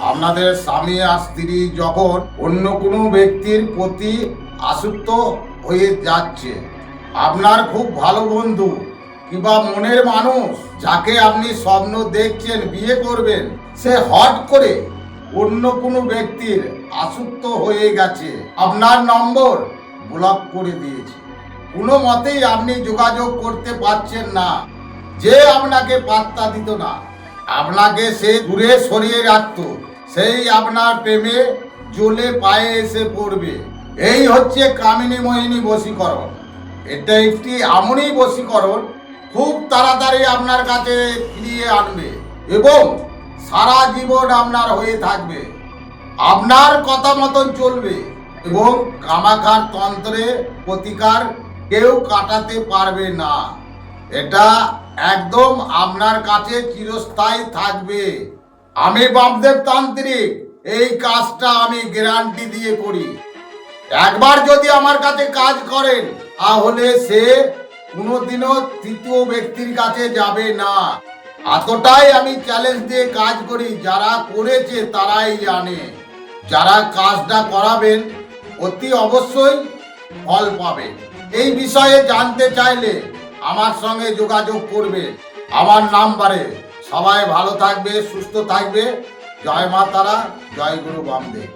আপনাদের স্বামী আর স্ত্রী যখন অন্য কোনো ব্যক্তির প্রতি আসক্ত হয়ে যাচ্ছে, আপনার খুব ভালো বন্ধু কিংবা মনের মানুষ যাকে আপনি স্বপ্ন দেখছেন, বিয়ে করবেন, সে হট করে অন্য কোনো ব্যক্তির আসক্ত হয়ে গেছে। আপনার নম্বর ব্লক করে দিয়েছে। কোনো মতেই আপনি যোগাযোগ করতে পারছেন না। যে আপনাকে পাত্তা দিত না। আপনাকে সে দূরে সরিয়ে রাখত। সেই আপনার প্রেমে জ্বলে পায়ে এসে পড়বে। এই হচ্ছে কামিনী মোহিনী বশীকরণ। এটা একটি এমনই বশীকরণ, খুব তাড়াতাড়ি আপনার কাছে ফিরিয়ে আনবে এবং সারা জীবন আপনার হয়ে থাকবে। আপনার কথা মতন চলবে এবং কামাখার তন্ত্রে প্রতিকার কেউ কাটাতে পারবে না। এটা একদম আপনার কাছে চিরস্থায়ী থাকবে। আমি বামদেব তান্ত্রিক, এই কাজটা আমি গ্যারান্টি দিয়ে করি। একবার যদি আমার কাছে কাজ করেন, তাহলে সে কোনোদিনও তৃতীয় ব্যক্তির কাছে যাবে না। এতটাই আমি চ্যালেঞ্জ দিয়ে কাজ করি, যারা করেছে তারাই জানে। যারা কাজটা করাবেন, অতি অবশ্যই ফল পাবে এই বিষয়ে জানতে চাইলে আমার সঙ্গে যোগাযোগ করবে। আমার নাম্বারে সবাই ভালো থাকবে, সুস্থ থাকবে। জয় মা তারা, জয় গুরু বামদেব।